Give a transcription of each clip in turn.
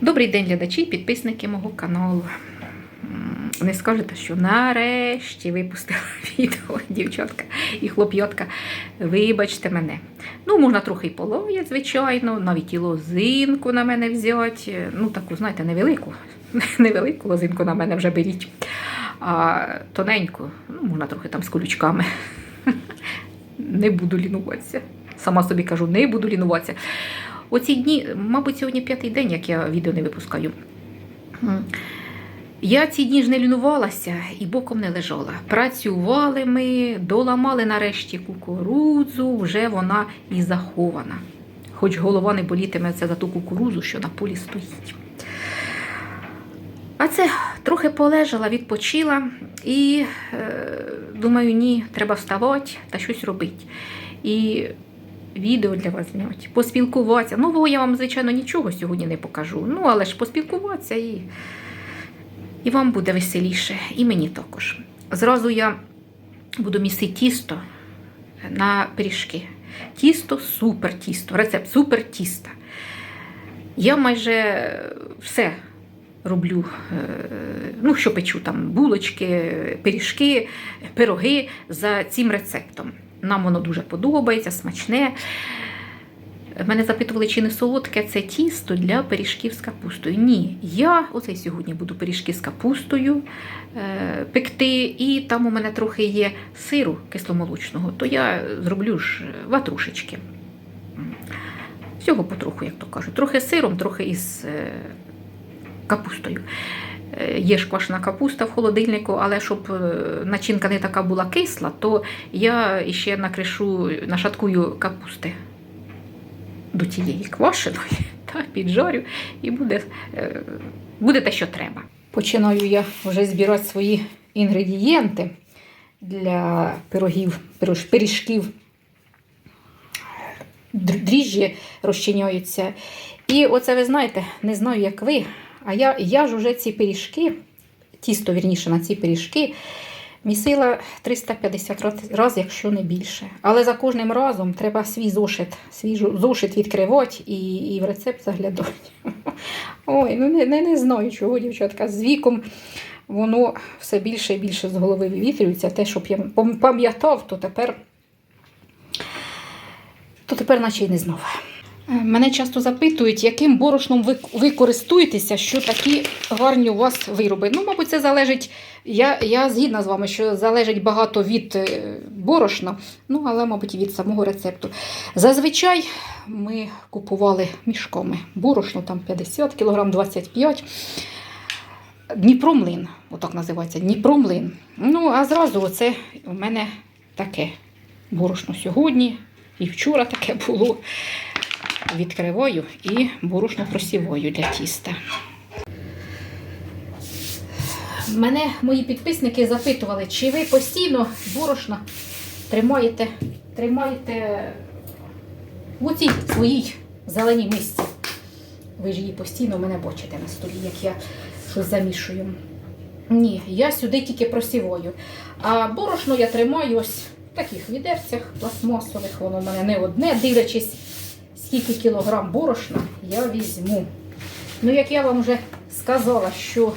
Добрий день, глядачі, і підписники мого каналу. Не скажете, що нарешті випустила відео дівчатка і хлоп'ятка. Вибачте мене. Ну, можна трохи й полояти, звичайно, навіть і лозинку на мене взяти. Ну, таку, знаєте, невелику. Невелику лозинку на мене вже беріть. А тоненьку, ну, можна трохи там з колючками. Не буду лінуватися. Сама собі кажу, не буду лінуватися. Оці дні, мабуть, сьогодні п'ятий день, як я відео не випускаю. Я ці дні ж не лінувалася і боком не лежала. Працювали ми, доламали нарешті кукурудзу, вже вона і захована. Хоч голова не болітиме це за ту кукурудзу, що на полі стоїть. А це трохи полежала, відпочила і е, думаю, ні, треба вставати та щось робити. І відео для вас зняти, поспілкуватися. Нового я вам, звичайно, нічого сьогодні не покажу. Ну, але ж поспілкуватися і, і вам буде веселіше, і мені також. Зразу я буду місити тісто на пиріжки. Тісто супер тісто, рецепт супер тіста. Я майже все роблю, е, ну, що печу там, булочки, пиріжки, пироги за цим рецептом. Нам воно дуже подобається, смачне. Мене запитували, чи не солодке це тісто для пиріжків з капустою. Ні, я оце сьогодні буду пиріжки з капустою е, пекти, і там у мене трохи є сиру кисломолочного, то я зроблю ж ватрушечки. Всього потроху, як то кажуть. Трохи сиром, трохи із е, капустою. Е, Є ж квашена капуста в холодильнику, але щоб е, начинка не така була кисла, то я ще накришу, нашаткую капусти до тієї квашеної та піджарю, і буде, е, буде те, що треба. Починаю я вже збирати свої інгредієнти для пирогів, пиріжків. Дрі- Дріжджі розчиняються. І оце ви знаєте, не знаю, як ви, а я, я ж уже ці пиріжки, тісто вірніше на ці пиріжки, місила 350 раз- якщо не більше. Але за кожним разом треба свій зошит, свій зошит відкривати і, і в рецепт заглядати. Ой, ну не, не, не знаю, чого, дівчатка, з віком воно все більше і більше з голови вивітрюється. Те, щоб я пам'ятав, то тепер, то тепер наче й не знав. Мене часто запитують, яким борошном ви, ви користуєтеся, що такі гарні у вас вироби. Ну, мабуть, це залежить. Я, я згідна з вами, що залежить багато від е, борошна, ну, але, мабуть, і від самого рецепту. Зазвичай ми купували мішками борошно, там 50 кг, 25 Дніпромлин, отак називається Дніпромлин. Ну, а зразу оце у мене таке борошно сьогодні і вчора таке було відкриваю і борошно просіваю для тіста. Мене мої підписники запитували, чи ви постійно борошно тримаєте, тримаєте в цій своїй зеленій мисці. Ви ж її постійно мене бачите на столі, як я щось замішую. Ні, я сюди тільки просіваю. А борошно я тримаю ось в таких відерцях пластмасових, воно в мене не одне, дивлячись скільки кілограм борошна я візьму. Ну, як я вам вже сказала, що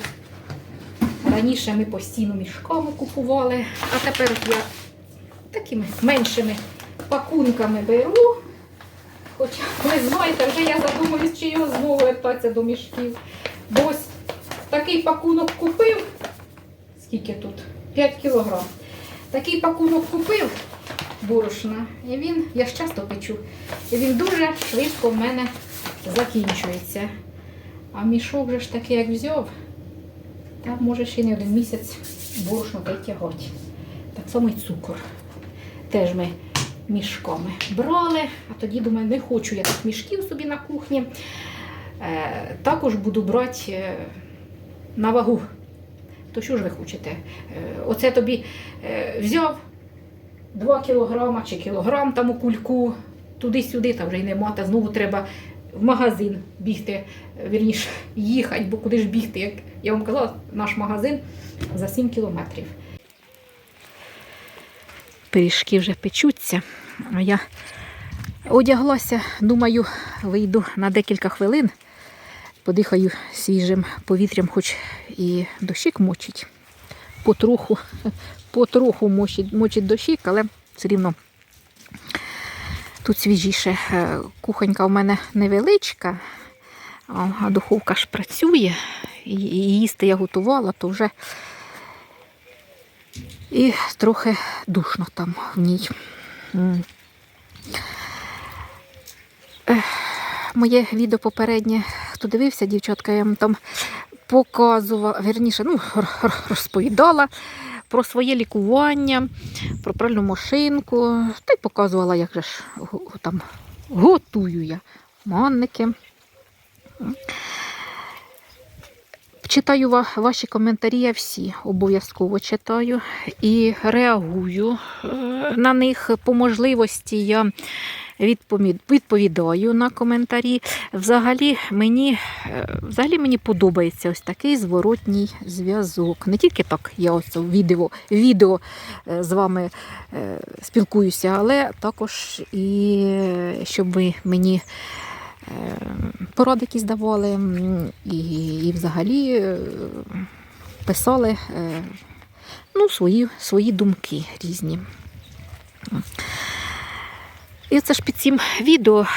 раніше ми постійно мішками купували, а тепер я такими меншими пакунками беру. Хоча, ви знаєте, вже я задумуюсь, чи його знову вертатися до мішків. Бо ось такий пакунок купив. Скільки тут? 5 кілограм. Такий пакунок купив борошна. І він, я ж часто печу, і він дуже швидко в мене закінчується. А мішок вже ж такий, як взяв, там може ще не один місяць борошно та й тягати. Так само і цукор. Теж ми мішками брали, а тоді думаю, не хочу я так мішків собі на кухні. Е, також буду брати е, на вагу. То що ж ви хочете? Е, оце тобі взяв 2 кілограма чи кілограм там у кульку, туди-сюди, там вже й нема, та знову треба в магазин бігти, е, вірніше, їхати, бо куди ж бігти, як я вам казала, наш магазин за 7 кілометрів. Пиріжки вже печуться, я одяглася, думаю, вийду на декілька хвилин подихаю свіжим повітрям, хоч і дощик мочить. Потроху, потроху мочить, мочить дощик, але все рівно тут свіжіше. Е, Кухонька в мене невеличка, а духовка ж працює. І, їсти я готувала, то вже і трохи душно там в ній. Моє відео попереднє, хто дивився, дівчатка, я вам там показувала, вірніше, ну, розповідала про своє лікування, про пральну машинку, та й показувала, як же ж там готую я манники. Читаю ваші коментарі, я всі обов'язково читаю і реагую е, на них по можливості. Я відповідаю на коментарі. Взагалі мені, е, взагалі мені подобається ось такий зворотній зв'язок. Не тільки так, я ось відео, відео е, з вами е, спілкуюся, але також і щоб ви мені поради якісь давали і, і взагалі писали ну, свої, свої думки різні. І це ж під цим відео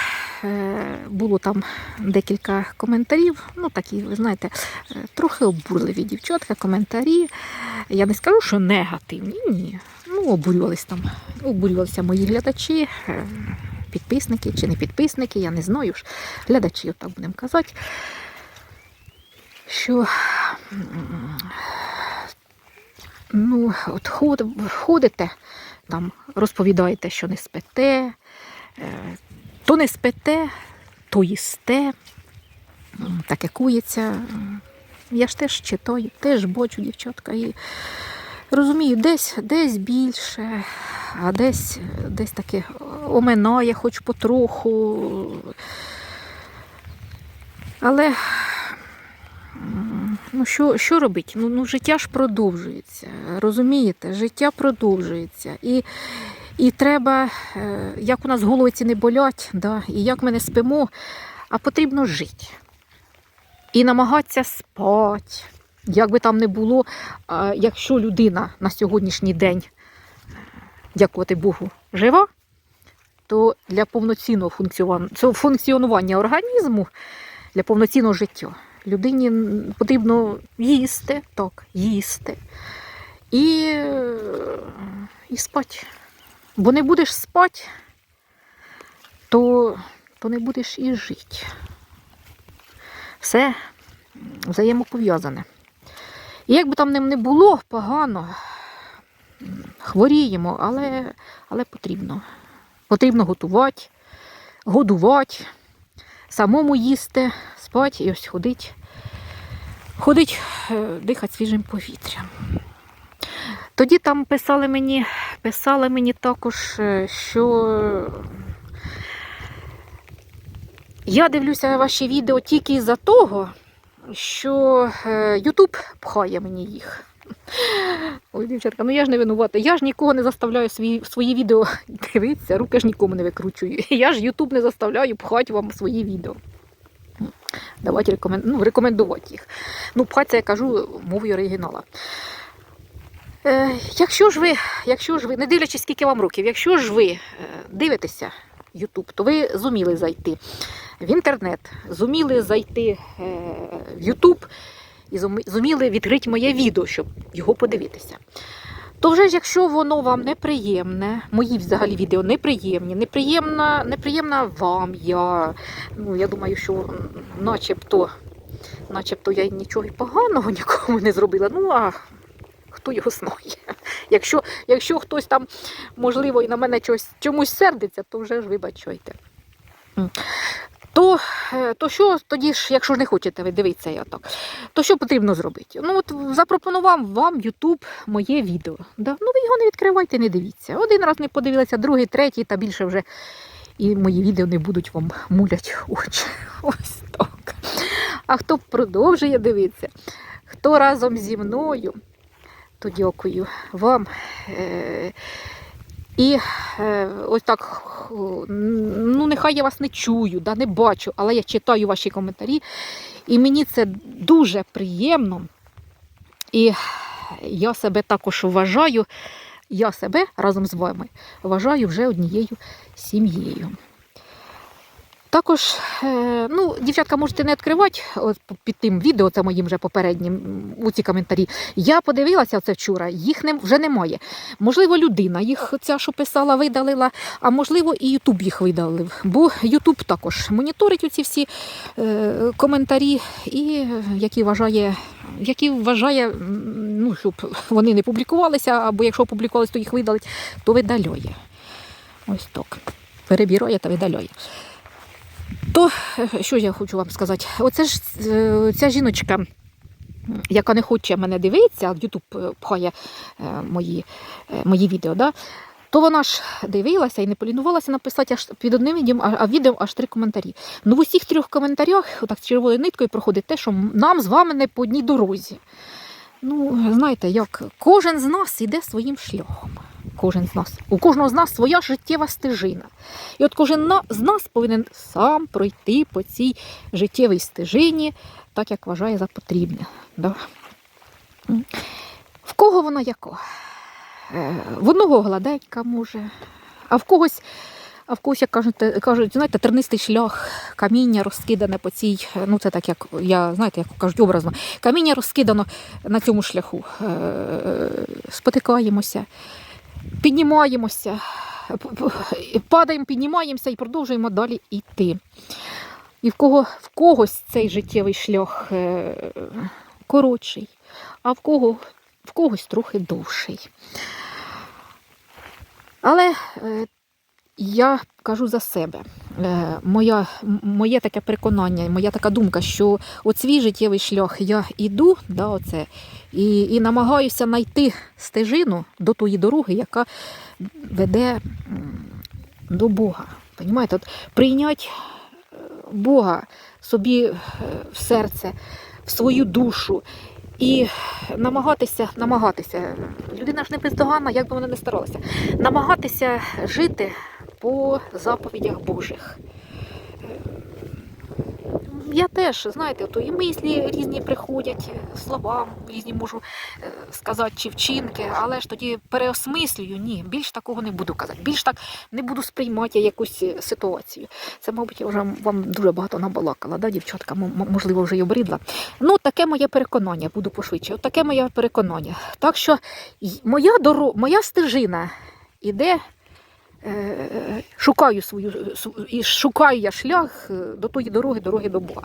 е, було там декілька коментарів. Ну, такі, ви знаєте, е, трохи обурливі дівчатка, коментарі. Я не скажу, що негативні. Ні. Ну, обурювались там. Обурювалися мої глядачі, е, підписники чи не підписники, я не знаю ж. Глядачі, отак будемо казати. Що ну, от ход- ходите, там розповідаєте, що не спите, е, то не спите, то їсте, таке кується. Я ж теж читаю, теж бачу, дівчатка, і розумію, десь, десь більше, а десь, десь таке оминає, хоч потроху. Але ну, що, що робити? Ну, ну, життя ж продовжується. Розумієте, життя продовжується. І, і треба, е, як у нас головиці не болять, да, і як ми не спимо, а потрібно жити. І намагатися спати. Як би там не було, якщо людина на сьогоднішній день, дякувати Богу, жива, то для повноцінного функціонування організму, для повноцінного життя людині потрібно їсти, так, їсти і, і спати. Бо не будеш спати, то, то не будеш і жити. Все взаємопов'язане. І як би там ним не було погано, хворіємо, але, але потрібно. Потрібно готувати, годувати, самому їсти, спати і ось ходить, ходить, е, дихати свіжим повітрям. Тоді там писали мені, писали мені також, е, що я дивлюся ваші відео тільки за того, що е, Ютуб пхає мені їх. Ой, дівчатка, ну я ж не винувата. Я ж нікого не заставляю свої, свої відео дивитися, руки ж нікому не викручую. Я ж Ютуб не заставляю пхати вам свої відео. Давайте рекомен... ну, рекомендувати їх. Ну, пхати це я кажу мовою оригінала. Е, якщо ж ви, якщо ж ви, не дивлячись, скільки вам років, якщо ж ви е, дивитеся Ютуб, то ви зуміли зайти в інтернет, зуміли зайти е, в Ютуб і зуміли відкрити моє відео, щоб його подивитися. То вже ж, якщо воно вам неприємне, мої взагалі відео неприємні, неприємна, неприємна вам, я, ну, я думаю, що начебто, начебто я нічого поганого нікому не зробила. Ну, а хто його знає. Якщо, якщо хтось там, можливо, і на мене чогось, чомусь сердиться, то вже ж вибачайте. То, е, то що тоді ж, якщо ж не хочете ви дивитися я так, то що потрібно зробити? Ну от запропонував вам YouTube моє відео. Да? Ну ви його не відкривайте, не дивіться. Один раз не подивилися, другий, третій, та більше вже і мої відео не будуть вам мулять очі. Ось так. А хто продовжує дивитися, хто разом зі мною, то дякую вам. Е, І е, ось так, ну нехай я вас не чую, да, не бачу, але я читаю ваші коментарі І мені це дуже приємно. І я себе також вважаю, я себе разом з вами вважаю вже однією сім'єю. Також, е, ну, дівчатка, можете не відкривати от під тим відео, це моїм вже попереднім у ці коментарі. Я подивилася це вчора, їх не, вже немає. Можливо, людина їх ця, що писала, видалила, а можливо, і Ютуб їх видалив. Бо Ютуб також моніторить оці всі е, коментарі, і які вважає, які вважає, ну, щоб вони не публікувалися, або якщо публікувалися, то їх видалить, то видаляє. Ось так. Перебирає та видаляє. То що я хочу вам сказати? Оце ж е, ця жіночка, яка не хоче мене дивитися, в Ютуб е, пхає е, мої, мої відео, да? то вона ж дивилася і не полінувалася написати аж під одним відео, а відео аж три коментарі. Ну в усіх трьох коментарях, отак з червоною ниткою, проходить те, що нам з вами не по одній дорозі. Ну, знаєте, як кожен з нас іде своїм шляхом. Кожен з нас. У кожного з нас своя життєва стежина. І от кожен з нас повинен сам пройти по цій життєвій стежині, так як вважає за потрібне. Да? В кого вона яка? Е, В одного гладенька може, а в когось, а в когось, як кажуть, кажуть, знаєте, тернистий шлях, каміння розкидане по цій, е, ну це так, як я, знаєте, як кажуть, образно, каміння розкидано на цьому шляху. Е, Спотикаємося, піднімаємося, падаємо, піднімаємося і продовжуємо далі йти. І в кого в когось цей життєвий шлях е, коротший, а в кого в когось трохи довший. Але е, я кажу за себе. Е, моя, моє таке переконання, моя така думка, що от свій життєвий шлях я іду, да, оце, і, і намагаюся знайти стежину до тої дороги, яка веде до Бога. Понімаєте? От прийняти е, Бога собі е, в серце, в свою душу. І намагатися, намагатися, людина ж не бездоганна, як би вона не старалася, намагатися жити по заповідях Божих. Я теж, знаєте, то і мислі різні приходять, слова різні можу е, сказати, чи вчинки, але ж тоді переосмислюю, ні, більш такого не буду казати, більш так не буду сприймати якусь е, ситуацію. Це, мабуть, я вже вам дуже багато набалакала, да, дівчатка, можливо, вже й обридла. Ну, таке моє переконання, буду пошвидше. Таке моє переконання. Так що моя дорога, моя стежина іде. Е, Шукаю свою і шукаю я шлях е, до тої дороги, дороги до Бога.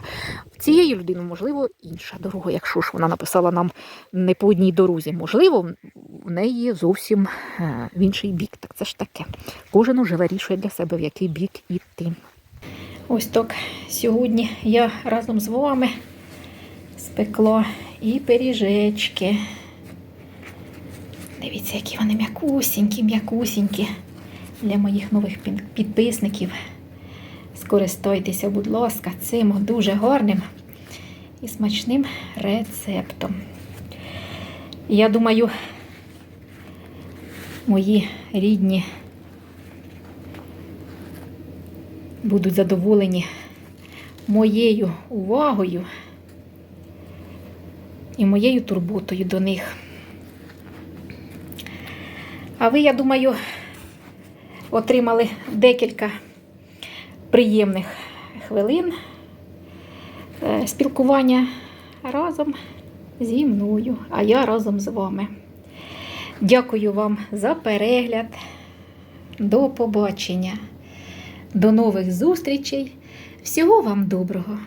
Цієї людини, можливо, інша дорога, якщо ж вона написала нам не по одній дорозі. Можливо, в неї зовсім е, в інший бік. Так це ж таке. Кожен уже вирішує для себе, в який бік іти. Ось так. Сьогодні я разом з вами спекла і пиріжечки. Дивіться, які вони м'якусінькі, м'якусінькі для моїх нових підписників. Скористайтеся, будь ласка, цим дуже гарним і смачним рецептом. Я думаю, мої рідні будуть задоволені моєю увагою і моєю турботою до них. А ви, я думаю, отримали декілька приємних хвилин е, спілкування разом зі мною, а я разом з вами. Дякую вам за перегляд. До побачення. До нових зустрічей. Всього вам доброго!